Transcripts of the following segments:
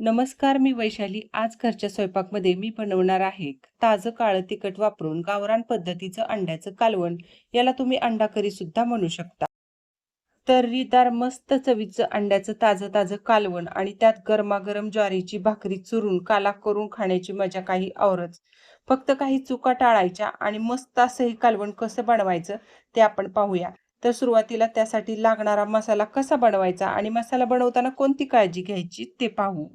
नमस्कार मी वैशाली. आज घरच्या स्वयंपाकमध्ये मी बनवणार आहे ताजं काळं तिखट वापरून गावरान पद्धतीचं अंड्याचं कालवण. याला तुम्ही अंडा करी सुद्धा म्हणू शकता. तर्रीदार मस्त चवीचं अंड्याचं ताजं ताजं कालवण आणि त्यात गरमागरम ज्वारीची भाकरी चुरून काला करून खाण्याची मजा काही औरच फक्त काही चुका टाळायच्या आणि मस्त असं हे कालवण कसं बनवायचं ते आपण पाहूया. तर सुरुवातीला त्यासाठी लागणारा मसाला कसा बनवायचा आणि मसाला बनवताना कोणती काळजी घ्यायची ते पाहू.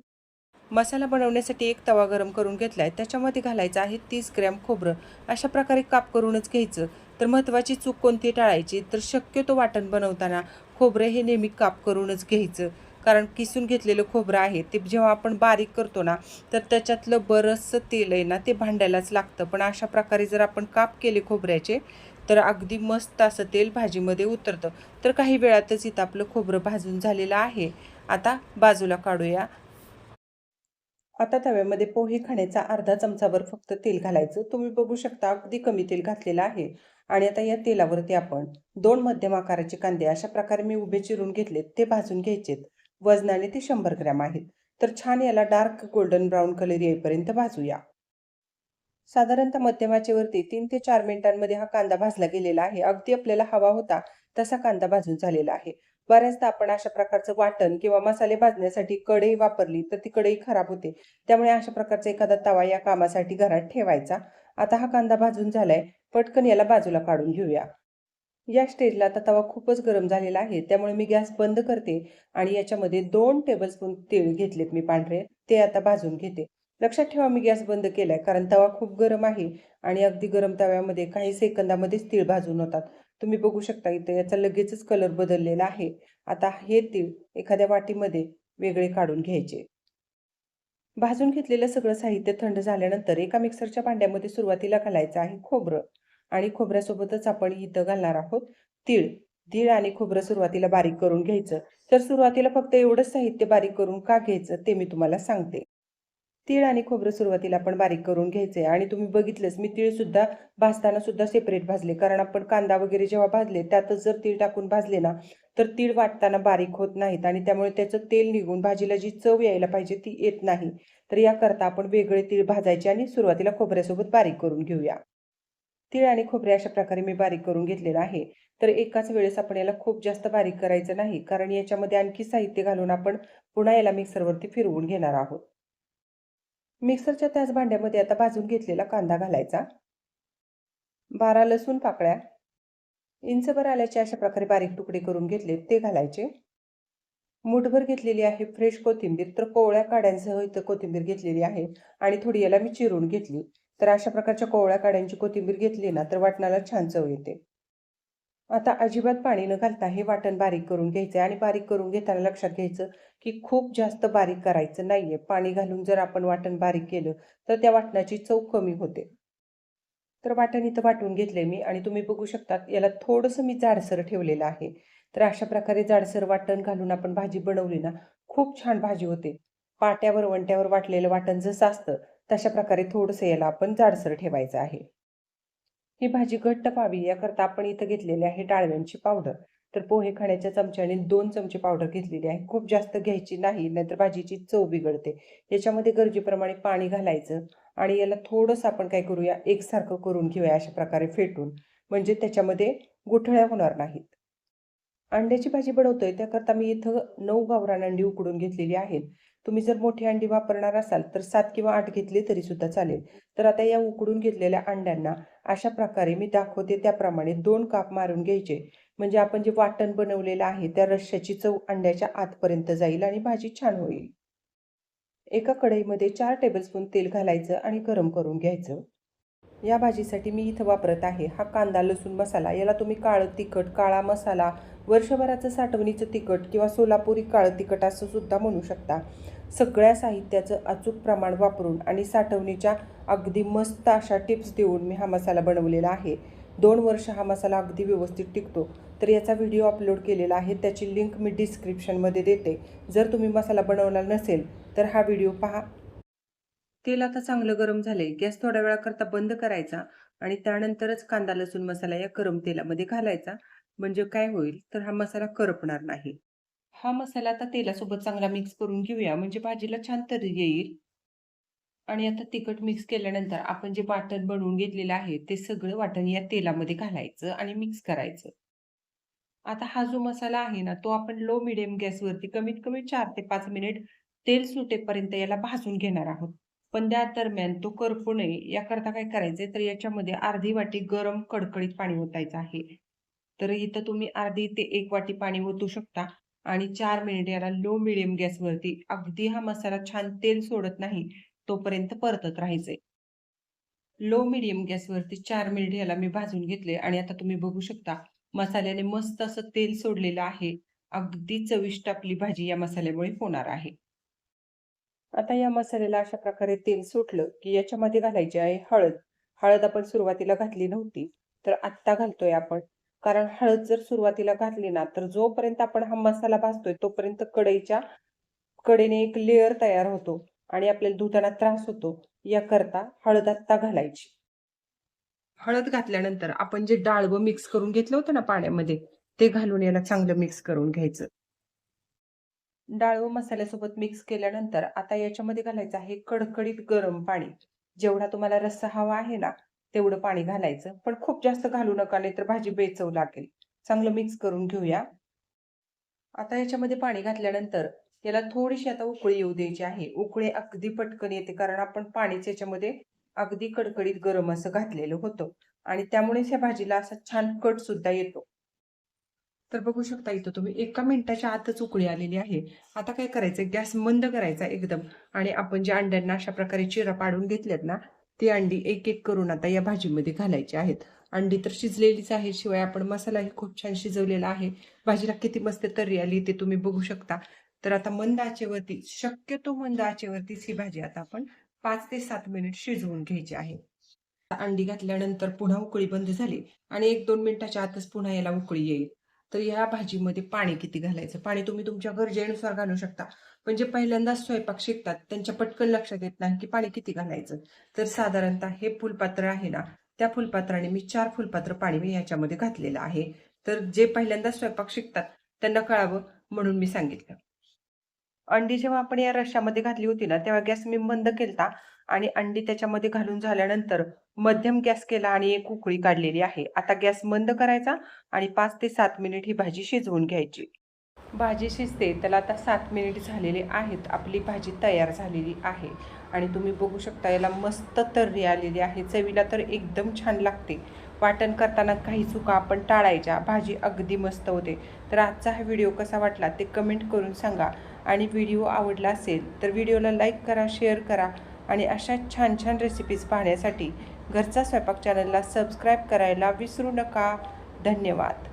मसाला बनवण्यासाठी एक तवा गरम करून घेतला आहे त्याच्यामध्ये घालायचं आहे तीस ग्रॅम खोबरं. अशा प्रकारे काप करूनच घ्यायचं. तर महत्त्वाची चूक कोणती टाळायची? तर शक्यतो वाटण बनवताना खोबरं हे नेहमी काप करूनच घ्यायचं. कारण किसून घेतलेलं खोबरं आहे ते जेव्हा आपण बारीक करतो ना तर त्याच्यातलं बरंचसं तेल आहे ना ते भांड्यालाच लागतं. पण अशा प्रकारे जर आपण काप केले खोबऱ्याचे तर अगदी मस्त असं तेल भाजीमध्ये उतरतं. तर काही वेळातच इथं आपलं खोबरं भाजून झालेलं आहे. आता बाजूला काढूया. आता तव्यामध्ये पोहे खाण्याचा अर्धा चमचावर फक्त तेल घालायचं. तुम्ही बघू शकता अगदी कमी तेल घातलेलं आहे. आणि आता या तेलावरती आपण दोन मध्यम आकाराचे कांदे अशा प्रकारे मी उभे चिरून घेतलेत ते भाजून घ्यायचेत. वजनाने ते शंभर ग्रॅम आहेत. तर छान याला डार्क गोल्डन ब्राऊन कलर येईपर्यंत भाजूया. साधारणतः मध्यमाचेवरती तीन ते चार मिनिटांमध्ये हा कांदा भाजला गेलेला आहे. अगदी आपल्याला हवा होता तसा कांदा भाजून झालेला आहे. बऱ्याचदा आपण अशा प्रकारचं वाटण किंवा मसाले भाजण्यासाठी कढई वापरली तर ती कढई खराब होते. त्यामुळे अशा प्रकारचा एखादा तवा या कामासाठी घरात ठेवायचा. आता हा कांदा भाजून झालाय. पटकन याला बाजूला काढून घेऊया. या स्टेजला आता तवा खूपच गरम झालेला आहे. त्यामुळे मी गॅस बंद करते आणि याच्यामध्ये दोन टेबलस्पून तेल घेतलेत मी पांढरे. ते आता भाजून घेते. लक्षात ठेवा मी गॅस बंद केलाय कारण तवा खूप गरम आहे आणि अगदी गरम तव्यामध्ये काही सेकंदामध्येच तीळ भाजून होतात. तुम्ही बघू शकता इथे याचा लगेचच कलर बदललेला आहे. आता हे तीळ एखाद्या वाटीमध्ये वेगळे काढून घ्यायचे. भाजून घेतलेलं सगळं साहित्य थंड झाल्यानंतर एका मिक्सरच्या भांड्यामध्ये सुरुवातीला घालायचं आहे खोबरं. आणि खोबऱ्यासोबतच आपण इथं घालणार आहोत तीळ. तीळ आणि खोबरं सुरुवातीला बारीक करून घ्यायचं. तर सुरुवातीला फक्त एवढंच साहित्य बारीक करून का घ्यायचं ते मी तुम्हाला सांगते. तीळ आणि खोबरं सुरुवातीला आपण बारीक करून घ्यायचे आणि तुम्ही बघितलंच मी तीळसुद्धा भाजताना सुद्धा सेपरेट भाजले. कारण आपण कांदा वगैरे जेव्हा भाजले त्यातच जर तीळ टाकून भाजले ना तर तीळ वाटताना बारीक होत नाहीत. आणि त्यामुळे त्याचं तेल निघून भाजीला जी चव यायला पाहिजे ती येत नाही. तर याकरता आपण वेगळे तीळ भाजायचे आणि सुरुवातीला खोबऱ्यासोबत बारीक करून घेऊया. तीळ आणि खोबरे अशा प्रकारे मी बारीक करून घेतलेलं आहे. तर एकाच वेळेस आपण याला खूप जास्त बारीक करायचं नाही. कारण याच्यामध्ये आणखी साहित्य घालून आपण पुन्हा याला मिक्सरवरती फिरवून घेणार आहोत. मिक्सरच्या त्याच भांड्यामध्ये आता भाजून घेतलेला कांदा घालायचा. बारा लसूण पाकळ्या. इंचभर आल्याचे अशा प्रकारे बारीक तुकडे करून घेतले ते घालायचे. मुठभर घेतलेली आहे फ्रेश कोथिंबीर तर कोवळ्या काड्यांसह इथं कोथिंबीर घेतलेली आहे आणि थोडी याला मी चिरून घेतली. तर अशा प्रकारच्या कोवळ्या काड्यांची कोथिंबीर घेतली ना तर वाटणाला छान चव येते. आता अजिबात पाणी न घालता हे वाटण बारीक करून घ्यायचं आणि बारीक करून घेताना लक्षात घ्यायचं की खूप जास्त बारीक करायचं नाहीये. पाणी घालून जर आपण वाटण बारीक केलं तर त्या वाटणाची चव कमी होते. तर वाटण इथं वाटून घेतले मी आणि तुम्ही बघू शकतात याला थोडंसं मी जाडसर ठेवलेलं आहे. तर अशा प्रकारे जाडसर वाटण घालून आपण भाजी बनवली ना खूप छान भाजी होते. पाट्यावर वंट्यावर वाटलेलं वाटण जसं असतं तशा प्रकारे थोडंसं याला आपण जाडसर ठेवायचं आहे. ही भाजी घट्ट पावी याकरता आपण इथं घेतलेली आहे डाळव्यांची पावडर. तर पोहे खाण्याच्या चमच्याने दोन चमचे पावडर घेतलेली आहे. खूप जास्त घ्यायची नाही नाहीतर भाजीची चव बिघडते. याच्यामध्ये गरजेप्रमाणे पाणी घालायचं आणि याला थोडंसं आपण काय करूया एकसारखं करून घेऊया अशा प्रकारे फेटून. म्हणजे त्याच्यामध्ये गुठळ्या होणार नाहीत. अंड्याची भाजी बनवतोय त्याकरता मी इथं नऊ गावरान अंडी उकडून घेतलेली आहेत. तुम्ही जर मोठी अंडी वापरणार असाल तर सात किंवा आठ घेतली तरी सुद्धा चालेल. तर आता या उकडून घेतलेल्या अंड्यांना अशा प्रकारे मी दाखवते. त्याप्रमाणे दोन काप मारून घ्यायचे. म्हणजे आपण जे वाटण बनवलेलं आहे त्या रश्श्याची चव अंड्याच्या आतपर्यंत जाईल आणि भाजी छान होईल. एका कढईमध्ये चार टेबलस्पून तेल घालायचं आणि गरम करून घ्यायचं. या भाजीसाठी मी इथं वापरत आहे. हा कांदा लसूण मसाला. याला तुम्ही काळं तिखट काळा मसाला वर्षभराचं साठवणीचं तिखट किंवा सोलापुरी काळं तिखट असं सुद्धा म्हणू शकता. सगळ्या साहित्याचं अचूक प्रमाण वापरून आणि साठवणीच्या अगदी मस्त अशा टिप्स देऊन मी हा मसाला बनवलेला आहे. दोन वर्ष हा मसाला अगदी व्यवस्थित टिकतो. तर याचा व्हिडिओ अपलोड केलेला आहे. त्याची लिंक मी डिस्क्रिप्शनमध्ये देते. जर तुम्ही मसाला बनवला नसेल तर हा व्हिडिओ पहा. तेल आता चांगलं गरम झालंय. गॅस थोड्या वेळाकरता बंद करायचा आणि त्यानंतरच कांदा लसूण मसाला या गरम तेलामध्ये घालायचा. म्हणजे काय होईल? तर हा मसाला करपणार नाही. हा मसाला आता तेलासोबत चांगला मिक्स करून घेऊया. म्हणजे भाजीला छान तरी येईल. आणि आता तिखट मिक्स केल्यानंतर आपण जे वाटण बनवून घेतलेलं आहे ते सगळं वाटण या तेलामध्ये घालायचं आणि मिक्स करायचं. आता हा जो मसाला आहे ना तो आपण लो मिडियम गॅसवरती कमीत कमी चार ते पाच मिनिट तेल सुटेपर्यंत याला भाजून घेणार आहोत. पण त्या दरम्यान तो करपू नये याकरता काय करायचंय? तर याच्यामध्ये अर्धी वाटी गरम कडकडीत पाणी ओतायचं आहे. तर इथं तुम्ही अर्धी ते एक वाटी पाणी ओतू शकता आणि चार मिनिट याला लो मिडियम गॅसवरती. अगदी हा मसाला छान तेल सोडत नाही तोपर्यंत परतत राहायचंय. लो मिडियम गॅसवरती चार मिनिट याला मी भाजून घेतले आणि आता तुम्ही बघू शकता मसाल्याने मस्त असं तेल सोडलेलं आहे. अगदी चविष्ट आपली भाजी या मसाल्यामुळे होणार आहे. आता या मसाल्याला अशा प्रकारे तेल सुटलं की याच्यामध्ये घालायची आहे हळद. हळद आपण सुरुवातीला घातली नव्हती तर आत्ता घालतोय आपण. कारण हळद जर सुरुवातीला घातली ना तर जोपर्यंत आपण हा मसाला भाजतोय तोपर्यंत कढईच्या कडेने एक लेअर तयार होतो आणि आपल्याला धुताना त्रास होतो याकरता हळद आत्ता घालायची. हळद घातल्यानंतर आपण जे डाळवं मिक्स करून घेतलं होतं ना पाण्यामध्ये ते घालून याला चांगलं मिक्स करून घ्यायचं. डाळ व मसाल्यासोबत मिक्स केल्यानंतर आता याच्यामध्ये घालायचं आहे कडकडीत गरम पाणी. जेवढा तुम्हाला रस्सा हवा आहे ना तेवढं पाणी घालायचं. पण खूप जास्त घालू नका नाही तर भाजी बेचव लागेल. चांगलं मिक्स करून घेऊया. आता याच्यामध्ये पाणी घातल्यानंतर याला थोडीशी आता उकळी येऊ द्यायची आहे. उकळी अगदी पटकन येते कारण आपण पाणीच याच्यामध्ये अगदी कडकडीत गरम असं घातलेलं होतं. आणि त्यामुळेच या भाजीला असा छान कट सुद्धा येतो. तर बघू शकता इथं तुम्ही एका मिनिटाच्या आतच उकळी आलेली आहे. आता काय करायचं गॅस मंद करायचा एकदम. आणि आपण ज्या अंड्यांना अशा प्रकारे चिरा पाडून घेतल्यात ना ती अंडी एक एक करून आता या भाजीमध्ये घालायची आहेत. अंडी तर शिजलेलीच आहे शिवाय आपण मसालाही खूप छान शिजवलेला आहे. भाजीला किती मस्त तर्री आली ते तुम्ही बघू शकता. तर आता मंद आचेवरती शक्यतो मंद आचेवरतीच ही भाजी आता आपण पाच ते सात मिनिट शिजवून घ्यायची आहे. अंडी घातल्यानंतर पुन्हा उकळी बंद झाली आणि एक दोन मिनिटाच्या आतच पुन्हा याला उकळी येईल. तर या भाजीमध्ये पाणी किती घालायचं? पाणी तुम्ही तुमच्या गरजेनुसार घालू शकता. पण जे पहिल्यांदा स्वयंपाक शिकतात त्यांच्या पटकन लक्षात येत नाही की पाणी किती घालायचं. तर साधारणतः हे फुलपात्र आहे ना त्या फुलपात्राने मी चार फुलपात्र पाणी मी याच्यामध्ये घातलेलं आहे. तर जे पहिल्यांदा स्वयंपाक शिकतात त्यांना कळावं म्हणून मी सांगितलं. अंडी जेव्हा आपण या रश्यामध्ये घातली होती ना तेव्हा गॅस मी बंद केलता आणि अंडी त्याच्यामध्ये घालून झाल्यानंतर मध्यम गॅस केला आणि एक उकळी काढलेली आहे. आता गॅस मंद करायचा आणि पाच ते सात मिनिट ही भाजी शिजवून घ्यायची. भाजी शिजते त्याला आता सात मिनिट झालेले आहेत. आपली भाजी तयार झालेली आहे. आणि तुम्ही बघू शकता याला मस्त तर्री आलेली आहे. चवीला तर एकदम छान लागते. वाटण करताना काही चुका आपण टाळायच्या. भाजी अगदी मस्त होते. तर आजचा हा व्हिडिओ कसा वाटला ते कमेंट करून सांगा. आणि व्हिडिओ आवडला असेल तर व्हिडिओला लाईक करा शेअर करा आणि अशा छान छान रेसिपीज पाहण्यासाठी घरचा स्वयंपाक चॅनलला सबस्क्राईब करायला विसरू नका. धन्यवाद.